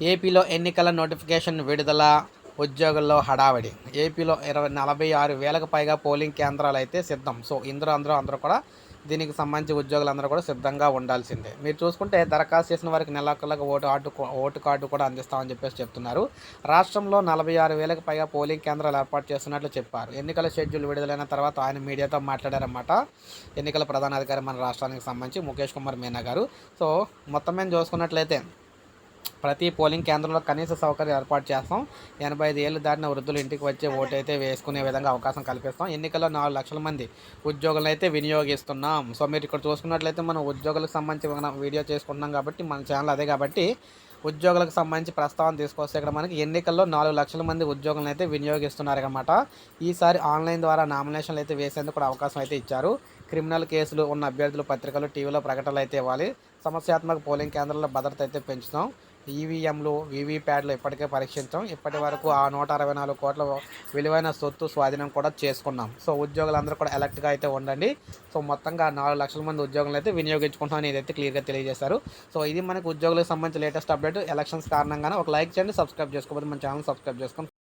ఏపీలో ఎన్నికల నోటిఫికేషన్ విడుదల ఉద్యోగుల్లో హడావిడి. ఏపీలో ఇరవై నలభై ఆరు వేలకు పైగా పోలింగ్ కేంద్రాలు అయితే సిద్ధం. సో ఇందులో అందరూ అందరూ కూడా దీనికి సంబంధించి ఉద్యోగులందరూ కూడా సిద్ధంగా ఉండాల్సిందే. మీరు చూసుకుంటే దరఖాస్తు చేసిన వారికి నెలకొల్లకు ఓటు ఆటు ఓటు కార్డు కూడా అందిస్తామని చెప్పేసి చెప్తున్నారు. రాష్ట్రంలో నలభై ఆరు వేలకు పైగా పోలింగ్ కేంద్రాలు ఏర్పాటు చేస్తున్నట్లు చెప్పారు. ఎన్నికల షెడ్యూల్ విడుదలైన తర్వాత ఆయన మీడియాతో మాట్లాడారన్నమాట. ఎన్నికల ప్రధానాధికారి మన రాష్ట్రానికి సంబంధించి ముఖేష్ కుమార్ మీనా గారు. సో మొత్తం మేము చూసుకున్నట్లయితే ప్రతి పోలింగ్ కేంద్రంలో కనీస సౌకర్యం ఏర్పాటు చేస్తాం. ఎనభై ఐదు ఏళ్ళు దాటిన వృద్ధులు ఇంటికి వచ్చే ఓటు అయితే వేసుకునే విధంగా అవకాశం కల్పిస్తాం. ఎన్నికల్లో నాలుగు లక్షల మంది ఉద్యోగులను అయితే వినియోగిస్తున్నాం. సో మీరు ఇక్కడ చూసుకున్నట్లయితే మనం ఉద్యోగులకు సంబంధించి మనం వీడియో చేసుకుంటున్నాం కాబట్టి మన ఛానల్ అదే కాబట్టి ఉద్యోగులకు సంబంధించి ప్రస్తావన తీసుకొస్తే ఇక్కడ మనకి ఎన్నికల్లో నాలుగు లక్షల మంది ఉద్యోగులను అయితే వినియోగిస్తున్నారు అనమాట ఈసారి ఆన్లైన్ ద్వారా నామినేషన్లు అయితే వేసేందుకు కూడా అవకాశం అయితే ఇచ్చారు. క్రిమినల్ కేసులు ఉన్న అభ్యర్థులు పత్రికలు టీవీలో ప్రకటనలు అయితే ఇవ్వాలి. సమస్యాత్మక పోలింగ్ కేంద్రాల్లో భద్రత అయితే పెంచుతాం. ఈవీఎంలు వీవీప్యాడ్లు ఇప్పటికే పరీక్షించాం. ఇప్పటి వరకు ఆ నూట అరవై నాలుగు కోట్ల విలువైన సొత్తు స్వాధీనం కూడా చేసుకున్నాం. సో ఉద్యోగులందరూ కూడా ఎలక్ట్గా అయితే ఉండండి. సో మొత్తంగా నాలుగు లక్షల మంది ఉద్యోగులు అయితే వినియోగించుకుంటామని ఇదైతే క్లియర్గా తెలియజేశారు. సో ఇది మనకు ఉద్యోగులకు సంబంధించి లేటెస్ట్ అప్డేట్. ఎలక్షన్స్ కారణంగానే ఒక లైక్ చేయండి సబ్స్క్రైబ్ చేసుకోకపోతే మన ఛానల్ సబ్స్క్రైబ్ చేసుకోండి.